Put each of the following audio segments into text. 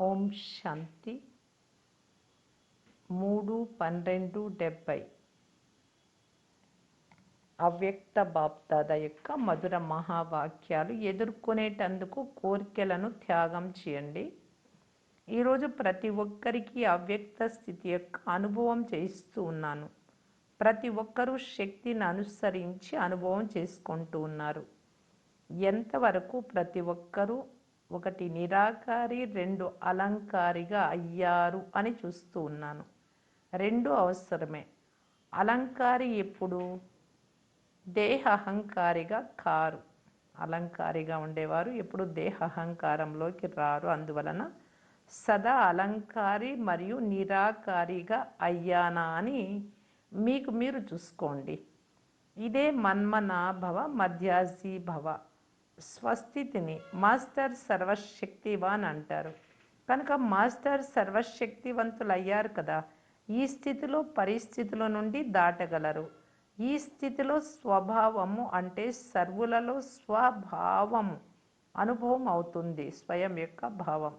ఓం శాంతి. మూడు పన్నెండు డెబ్బై. అవ్యక్త బాప్దాద యొక్క మధుర మహావాక్యాలు ఎదుర్కొనేటందుకు కోరికలను త్యాగం చేయండి. ఈరోజు ప్రతి ఒక్కరికి అవ్యక్త స్థితి యొక్క అనుభవం చేయిస్తూ ఉన్నాను. ప్రతి ఒక్కరూ శక్తిని అనుసరించి అనుభవం చేసుకుంటూ ఉన్నారు. ఎంతవరకు ప్రతి ఒక్కరూ ఒకటి నిరాకారి రెండు అలంకారిగా అయ్యారు అని చూస్తూ ఉన్నాను. రెండు అవసరమే. అలంకారి ఎప్పుడు? దేహ అహంకారిగా కారు. అలంకారిగా ఉండేవారు ఎప్పుడు దేహ అహంకారంలోకి రారు. అందువలన సదా అలంకారి మరియు నిరాకారిగా అయ్యానా అని మీకు మీరు చూసుకోండి. ఇదే మన్మనాభవ మధ్యాసి భవ స్వస్థితిని మాస్టర్ సర్వశక్తివాన్ అంటారు. కనుక మాస్టర్ సర్వశక్తివంతులు అయ్యారు కదా ఈ స్థితిలో పరిస్థితుల నుండి దాటగలరు. ఈ స్థితిలో స్వభావము అంటే సర్వులలో స్వభావము అనుభవం అవుతుంది స్వయం యొక్క భావం.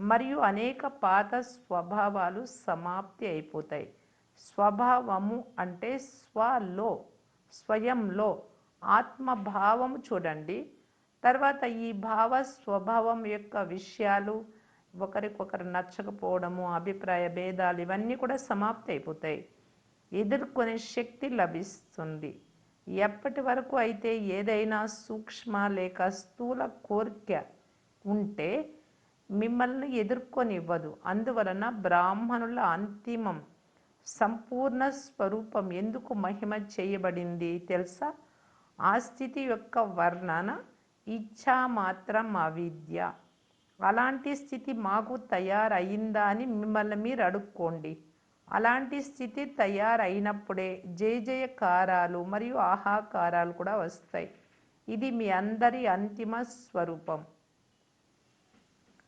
మరియు అనేక పాత స్వభావాలు సమాప్తి అయిపోతాయి. స్వభావము అంటే స్వలో స్వయంలో ఆత్మభావం చూడండి. తర్వాత ఈ భావ స్వభావం యొక్క విషయాలు ఒకరికొకరు నచ్చకపోవడము అభిప్రాయ భేదాలు ఇవన్నీ కూడా సమాప్తి అయిపోతాయి. ఎదుర్కొనే శక్తి లభిస్తుంది. ఎప్పటి వరకు అయితే ఏదైనా సూక్ష్మ లేక స్థూల కోరిక ఉంటే మిమ్మల్ని ఎదుర్కొనివ్వదు. అందువలన బ్రాహ్మణుల అంతిమం సంపూర్ణ స్వరూపం ఎందుకు మహిమ చేయబడింది తెలుసా? ఆ స్థితి యొక్క వర్ణన ఇచ్చా మాత్రం అవిద్య. అలాంటి స్థితి మాకు తయారయిందా అని మిమ్మల్ని మీరు అడుక్కోండి. అలాంటి స్థితి తయారైనప్పుడే జయ జయకారాలు మరియు ఆహాకారాలు కూడా వస్తాయి. ఇది మీ అందరి అంతిమ స్వరూపం.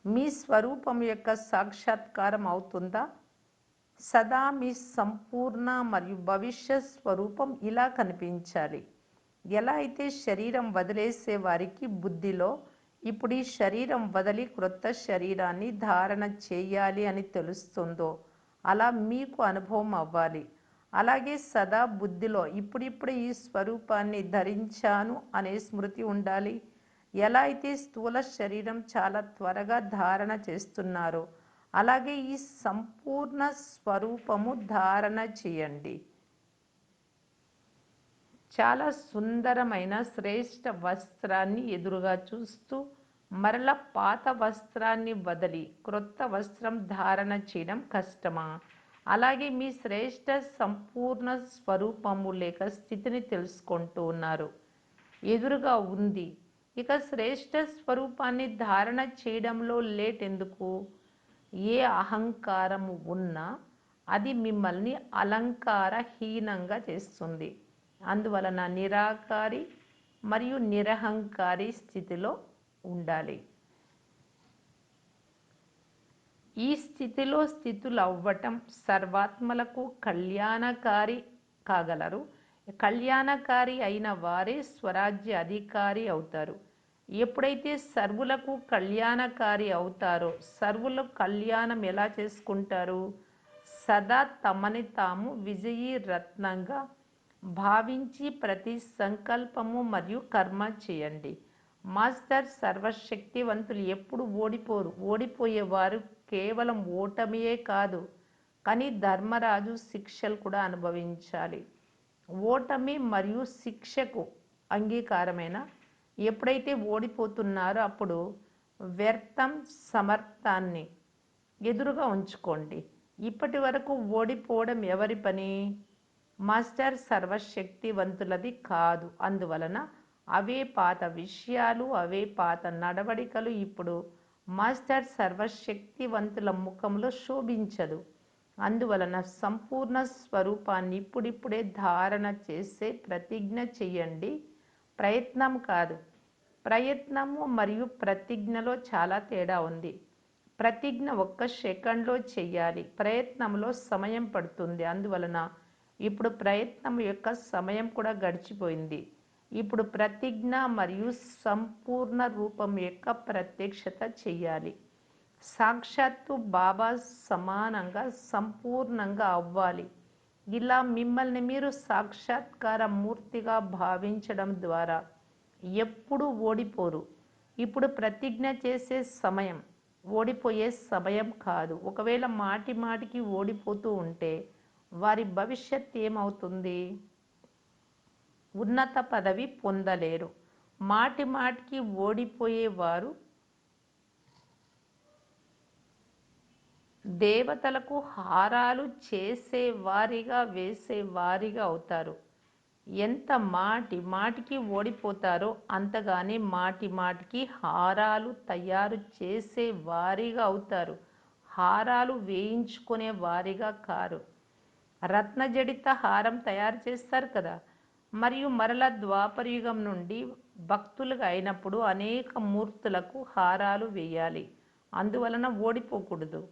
మీ స్వరూపం యొక్క సాక్షాత్కారం అవుతుందా? సదా మీ సంపూర్ణ మరియు భవిష్యత్ స్వరూపం ఇలా కనిపించాలి. ఎలా అయితే శరీరం వదిలేసే వారికి బుద్ధిలో ఇప్పుడు ఈ శరీరం వదిలి క్రొత్త శరీరాన్ని ధారణ చేయాలి అని తెలుస్తుందో అలా మీకు అనుభవం అవ్వాలి. అలాగే సదా బుద్ధిలో ఇప్పుడిప్పుడు ఈ స్వరూపాన్ని ధరించాను అనే స్మృతి ఉండాలి. ఎలా అయితే స్థూల శరీరం చాలా త్వరగా ధారణ చేస్తున్నారో అలాగే ఈ సంపూర్ణ స్వరూపము ధారణ చేయండి. చాలా సుందరమైన శ్రేష్ఠ వస్త్రాన్ని ఎదురుగా చూస్తూ మరల పాత వస్త్రాన్ని వదిలి క్రొత్త వస్త్రం ధారణ చేయడం కష్టమా? అలాగే మీ శ్రేష్ఠ సంపూర్ణ స్వరూపము లేక స్థితిని తెలుసుకుంటూ ఉన్నారు. ఎదురుగా ఉంది. ఇక శ్రేష్ఠ స్వరూపాన్ని ధారణ చేయడంలో లేట్ ఎందుకు? ఏ అహంకారము ఉన్నా అది మిమ్మల్ని అలంకారహీనంగా చేస్తుంది. అందువలన నిరాకారి మరియు నిరహంకారి స్థితిలో ఉండాలి. ఈ స్థితిలో స్థితులు అవ్వటం సర్వాత్మలకు కళ్యాణకారి కాగలరు. కళ్యాణకారి అయిన వారే స్వరాజ్య అధికారి అవుతారు. ఎప్పుడైతే సర్వులకు కళ్యాణకారి అవుతారో సర్వులు కళ్యాణం ఎలా చేసుకుంటారు? సదా తమని తాము విజయీ రత్నంగా భావించి ప్రతి సంకల్పము మరియు కర్మ చేయండి. మాస్టర్ సర్వశక్తివంతులు ఎప్పుడు ఓడిపోరు. ఓడిపోయేవారు కేవలం ఓటమియే కాదు కానీ ధర్మరాజు శిక్షలు కూడా అనుభవించాలి. ఓటమి మరియు శిక్షకు అంగీకారమైన? ఎప్పుడైతే ఓడిపోతున్నారో అప్పుడు వ్యర్థం సమర్థాన్ని ఎదురుగా ఉంచుకోండి. ఇప్పటి వరకు ఓడిపోవడం ఎవరి పని? మాస్టర్ సర్వశక్తివంతులది కాదు. అందువలన అవే పాత విషయాలు అవే పాత నడవడికలు ఇప్పుడు మాస్టర్ సర్వశక్తివంతుల ముఖంలో శోభించదు. అందువలన సంపూర్ణ స్వరూపాన్ని ఇప్పుడిప్పుడే ధారణ చేసే ప్రతిజ్ఞ చేయండి. ప్రయత్నం కాదు. ప్రయత్నము మరియు ప్రతిజ్ఞలో చాలా తేడా ఉంది. ప్రతిజ్ఞ ఒక్క సెకండ్లో చేయాలి. ప్రయత్నంలో సమయం పడుతుంది. అందువలన ఇప్పుడు ప్రయత్నం యొక్క సమయం కూడా గడిచిపోయింది. ఇప్పుడు ప్రతిజ్ఞ మరియు సంపూర్ణ రూపం యొక్క ప్రత్యక్షత చెయ్యాలి సాక్షాత్తు బాబా సమానంగా సంపూర్ణంగా అవ్వాలి. ఇలా మిమ్మల్ని మీరు సాక్షాత్కార మూర్తిగా భావించడం ద్వారా ఎప్పుడూ ఓడిపోరు. ఇప్పుడు ప్రతిజ్ఞ చేసే సమయం ఓడిపోయే సమయం కాదు. ఒకవేళ మాటి మాటికి ఓడిపోతూ ఉంటే వారి భవిష్యత్ ఏమవుతుంది? ఉన్నత పదవి పొందలేరు. మాటి మాటికి ఓడిపోయేవారు దేవతలకు హారాలు చేసే వారిగా వేసే వారిగా అవుతారు. ఎంత మాటి మాటికి ఓడిపోతారో అంతగానే మాటి మాటికి హారాలు తయారు చేసే వారిగా అవుతారు. హారాలు వేయించుకునే వారిగా కారు. రత్నజడిత హారం తయారు చేస్తారు కదా. మరియు మరల ద్వాపరయుగం నుండి భక్తులుగా అయినప్పుడు అనేక మూర్తులకు హారాలు వేయాలి. అందువలన ఓడిపోకూడదు.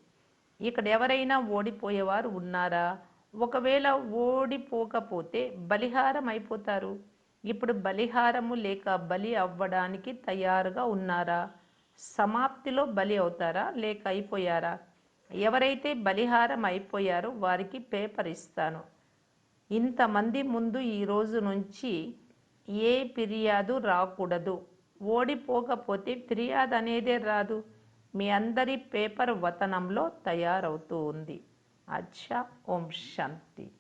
ఇక్కడ ఎవరైనా ఓడిపోయేవారు ఉన్నారా? ఒకవేళ ఓడిపోకపోతే బలిహారం అయిపోతారు. ఇప్పుడు బలిహారము లేక బలి అవ్వడానికి తయారుగా ఉన్నారా? సమాప్తిలో బలి అవుతారా? లేక అయిపోయారా? ఎవరైతే బలిహారం అయిపోయారో వారికి పేపర్ ఇస్తాను. ఇంతమంది ముందు ఈ రోజు నుంచి ఏ ఫిర్యాదు రాకూడదు. ఓడిపోకపోతే ఫిర్యాదు అనేదే రాదు. మీ అందరి పేపర్ వతనంలో తయారవుతూ ఉంది. అచ్చా ఓం శాంతి.